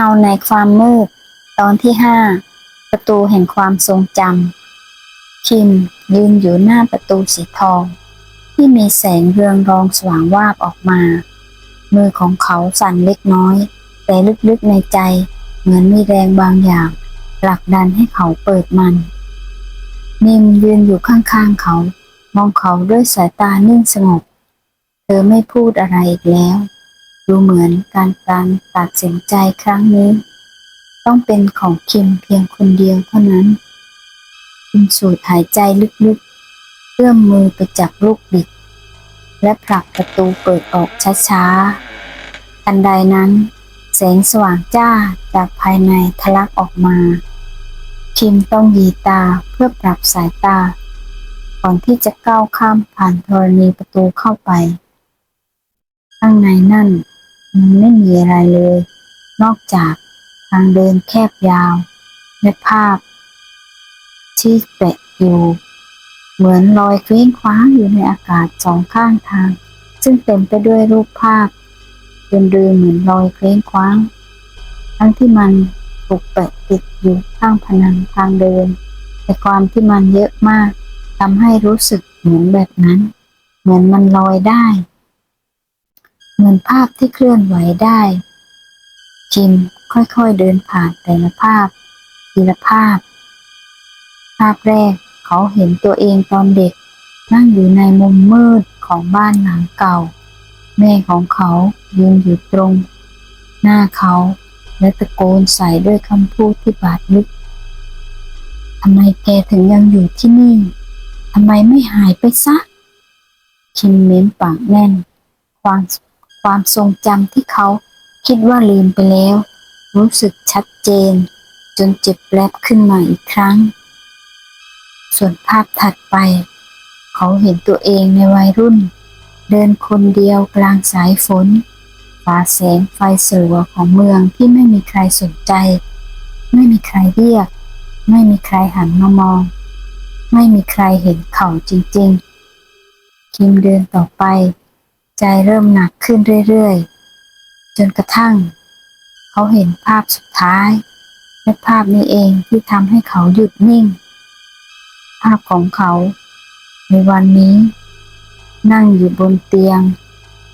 เงาในความมืด ตอนที่ห้าประตูแห่งความทรงจำคิมยืนอยู่หน้าประตูสีทอง ที่มีแสงเรืองรองสว่างวาบออกมา มือของเขาสั่นเล็กน้อย แต่ลึกๆในใจเหมือนมีแรงบางอย่างผลักดันให้เขาเปิดมัน นิมยืนอยู่ข้างๆเขา มองเขาด้วยสายตานิ่งสงบ เธอไม่พูดอะไรอีกแล้ว ดูเหมือนการการตัดสินใจครั้งนี้ ต้องเป็นของคิมเพียงคนเดียวเท่านั้นคิมสูดหายใจลึกๆเอื้อมมือไปจับลูกบิด และผลักประตูเปิดออกช้าๆทันใดนั้น แสงสว่างจ้าจากภายในทะลักออกมา คิมต้องยีตาเพื่อปรับสายตาก่อนที่จะก้าวข้ามผ่านธรณีประตูเข้าไป ข้างในนั่น มันไม่มีอะไรเลย นอกจากทางเดินแคบยาวและภาพ ที่แปะอยู่ เหมือนลอยเคว้งคว้างอยู่ในอากาศสองข้างทาง ซึ่งเต็มไปด้วยรูปภาพเดินเรือเหมือนลอยเคว้งคว้าง ทั้งที่มันถูกแปะติดอยู่ข้างผนังทางเดิน แต่ความที่มันเยอะมากทำให้รู้สึกเหมือนแบบนั้น เหมือนมันลอยได้ เหมือนภาพที่เคลื่อนไหวได้คิมค่อยๆเดินผ่านแต่ละภาพ ทีละภาพ ภาพแรกเขาเห็นตัวเองตอนเด็ก นั่งอยู่ในมุมมืดของบ้านหลังเก่า แม่ของเขายืนอยู่ตรง หน้าเขาและตะโกนใส่ด้วยคำพูดที่บาดลึกทำไมแกถึงยังอยู่ที่นี่ทำไมไม่หายไปซะคิมเม้มปากแน่น ความ ความทรงจำที่เขาคิดว่าลืมไปแล้ว รู้สึกชัดเจน จนเจ็บแปลบขึ้นมาอีกครั้ง ส่วนภาพถัดไป เขาเห็นตัวเองในวัยรุ่น เดินคนเดียวกลางสายฝนฝ่าแสงไฟสลัวของเมืองที่ไม่มีใครสนใจ ไม่มีใครเรียก ไม่มีใครหันมามอง ไม่มีใครเห็นเขาจริงๆ คิมเดินต่อไป ใจเริ่มหนักขึ้นเรื่อยๆ จนกระทั่ง เขาเห็นภาพสุดท้าย และภาพนี้เองที่ทำให้เขาหยุดนิ่ง ภาพของเขา ในวันนี้ นั่งอยู่บนเตียง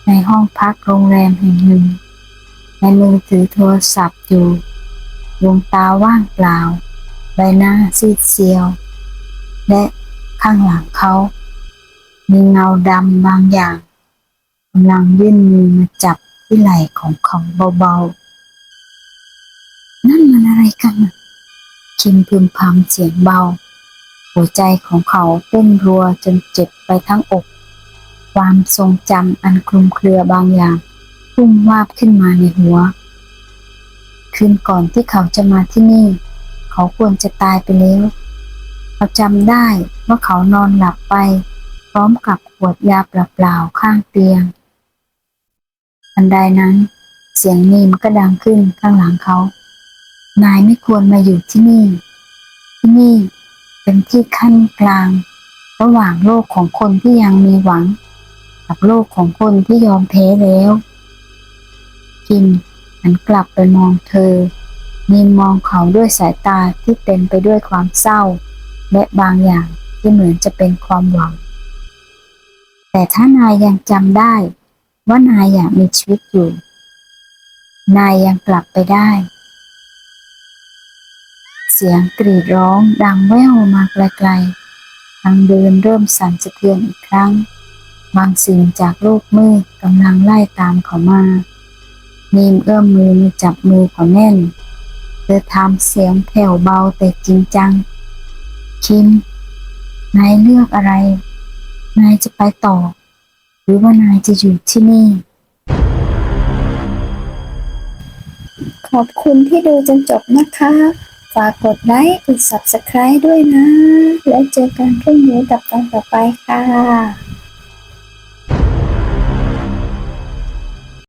ในห้องพักโรงแรมแห่งหนึ่ง ในมือถือโทรศัพท์อยู่ดวงตาว่างเปล่า ใบหน้าซีดเซียว และข้างหลังเขา มีเงาดำบางอย่าง กำลังยื่นมือมาจับที่ไหล่ของเขาเบาๆ นั่นมันอะไรกันคิมพึมพำเสียงเบา หัวใจของเขาเต้นรัวจนเจ็บไปทั้งอก ความทรงจำอันคลุมเครือบางอย่างพุ่งวาบขึ้นมาในหัว คืนก่อนที่เขาจะมาที่นี่ เขาควรจะตายไปแล้วเขาจำได้ว่าเขานอนหลับไป พร้อมกับขวดยาเปล่าๆข้างเตียง ทันใดนั้น เสียงนีมก็ดังขึ้นข้างหลังเขา นายไม่ควรมาอยู่ที่นี่ ที่นี่เป็นที่ขั้นกลาง ระหว่างโลกของคนที่ยังมีหวัง กับโลกของคนที่ยอมแพ้แล้วคิมหันกลับไปมองเธอ นิมมองเขาด้วยสายตาที่เต็มไปด้วยความเศร้า และบางอย่างที่เหมือนจะเป็นความหวัง แต่ถ้านายยังจำได้ ว่านายอยากมีชีวิตอยู่ นายยังกลับไปได้ เสียงกรีดร้องดังแว่วมาไกลๆ ทางเดินเริ่มสั่นสะเทือนอีกครั้ง บางสิ่งจากโลกมืดกำลังไล่ตามเขามานีมเอื้อมมือมาจับมือเขาแน่น เธอทำเสียงแผ่วเบาแต่จริงจัง คิม นายเลือกอะไร นายจะไปต่อ หรือว่านายจะอยู่ที่นี่ ขอบคุณที่ดูจนจบนะคะ ฝากกดไลค์กด subscribe ด้วยนะ แล้วเจอกันพรุ่งนี้กับตอนต่อไปค่ะ